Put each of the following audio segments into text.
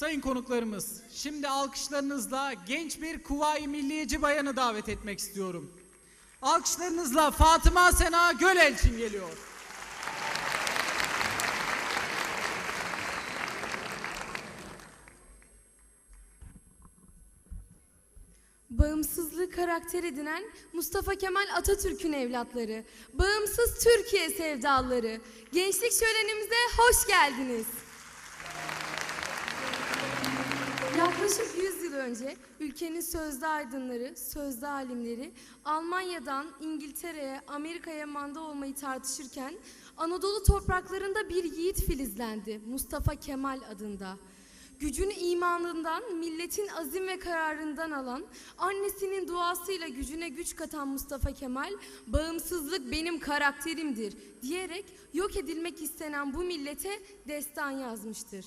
Sayın konuklarımız, şimdi alkışlarınızla genç bir Kuvayi Milliyeci bayanı davet etmek istiyorum. Alkışlarınızla Fatıma Sena Gölelçin geliyor. Bağımsızlığı karakter edinen Mustafa Kemal Atatürk'ün evlatları, bağımsız Türkiye sevdalıları, gençlik şölenimize hoş geldiniz. Yaklaşık 100 yıl önce ülkenin sözde aydınları, sözde alimleri Almanya'dan İngiltere'ye, Amerika'ya manda olmayı tartışırken Anadolu topraklarında bir yiğit filizlendi Mustafa Kemal adında. Gücünü imanından, milletin azim ve kararından alan, annesinin duasıyla gücüne güç katan Mustafa Kemal, bağımsızlık benim karakterimdir diyerek yok edilmek istenen bu millete destan yazmıştır.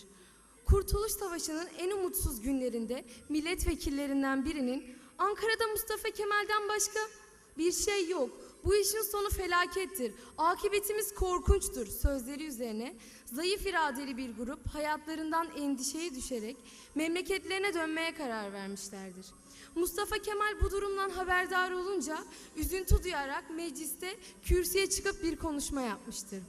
Kurtuluş Savaşı'nın en umutsuz günlerinde milletvekillerinden birinin Ankara'da Mustafa Kemal'den başka bir şey yok. Bu işin sonu felakettir. Akıbetimiz korkunçtur sözleri üzerine zayıf iradeli bir grup hayatlarından endişeye düşerek memleketlerine dönmeye karar vermişlerdir. Mustafa Kemal bu durumdan haberdar olunca üzüntü duyarak mecliste kürsüye çıkıp bir konuşma yapmıştır.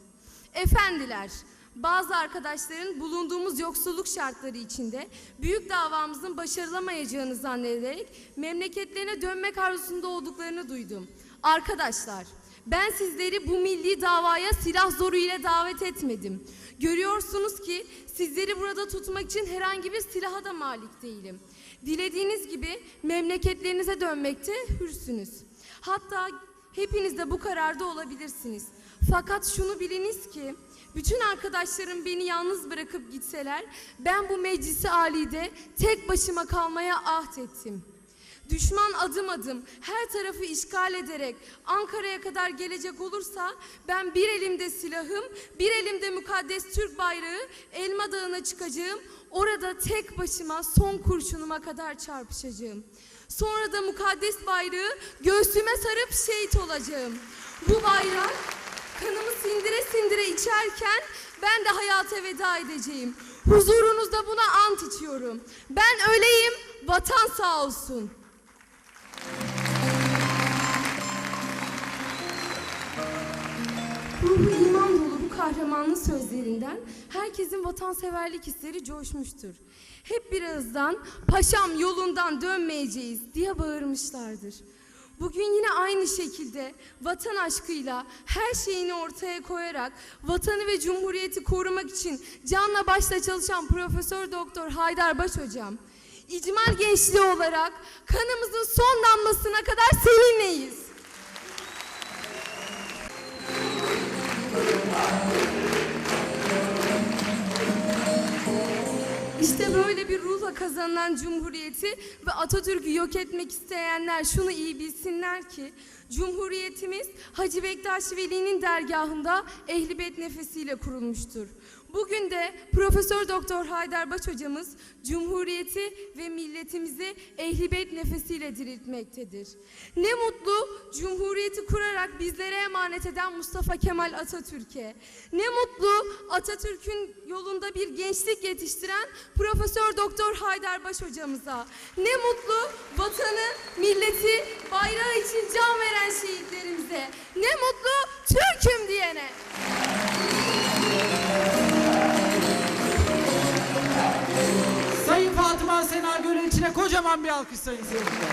Efendiler, bazı arkadaşların bulunduğumuz yoksulluk şartları içinde büyük davamızın başarılamayacağını zannederek memleketlerine dönmek arzusunda olduklarını duydum. Arkadaşlar, ben sizleri bu milli davaya silah zoruyla davet etmedim. Görüyorsunuz ki sizleri burada tutmak için herhangi bir silaha da malik değilim. Dilediğiniz gibi memleketlerinize dönmekte hürsünüz. Hatta hepiniz de bu kararda olabilirsiniz. Fakat şunu biliniz ki bütün arkadaşlarım beni yalnız bırakıp gitseler ben bu meclisi alide tek başıma kalmaya ahd ettim. Düşman adım adım her tarafı işgal ederek Ankara'ya kadar gelecek olursa ben bir elimde silahım, bir elimde mukaddes Türk bayrağı Elma Dağı'na çıkacağım. Orada tek başıma son kurşunuma kadar çarpışacağım. Sonra da mukaddes bayrağı göğsüme sarıp şehit olacağım. Bu bayrak kanımı sindire sindire içerken ben de hayata veda edeceğim. Huzurunuzda buna ant içiyorum. Ben öleyim, vatan sağ olsun. Ruhu iman dolu bu kahramanın sözlerinden herkesin vatanseverlik hisleri coşmuştur. Hep bir ağızdan paşam yolundan dönmeyeceğiz diye bağırmışlardır. Bugün yine aynı şekilde vatan aşkıyla her şeyini ortaya koyarak vatanı ve cumhuriyeti korumak için canla başla çalışan Profesör Doktor Haydar Baş hocam İcmal gençliği olarak kanımızın son damlasına kadar seninleyiz. Böyle bir ruhla kazanılan cumhuriyeti ve Atatürk'ü yok etmek isteyenler şunu iyi bilsinler ki Cumhuriyetimiz Hacı Bektaş Veli'nin dergahında ehlibet nefesiyle kurulmuştur. Bugün de Profesör Doktor Haydar Baş hocamız Cumhuriyeti ve milletimizi ehlibet nefesiyle diriltmektedir. Ne mutlu Cumhuriyeti kurarak bizlere emanet eden Mustafa Kemal Atatürk'e. Ne mutlu Atatürk'ün yolunda bir gençlik yetiştiren Profesör Doktor Haydar Baş hocamıza. Ne mutlu vatanı, milleti, bayrağı için can veren şehitlerimize. Ne mutlu Türk'üm diyene. Kendisine kocaman bir alkış sayın seyirciler.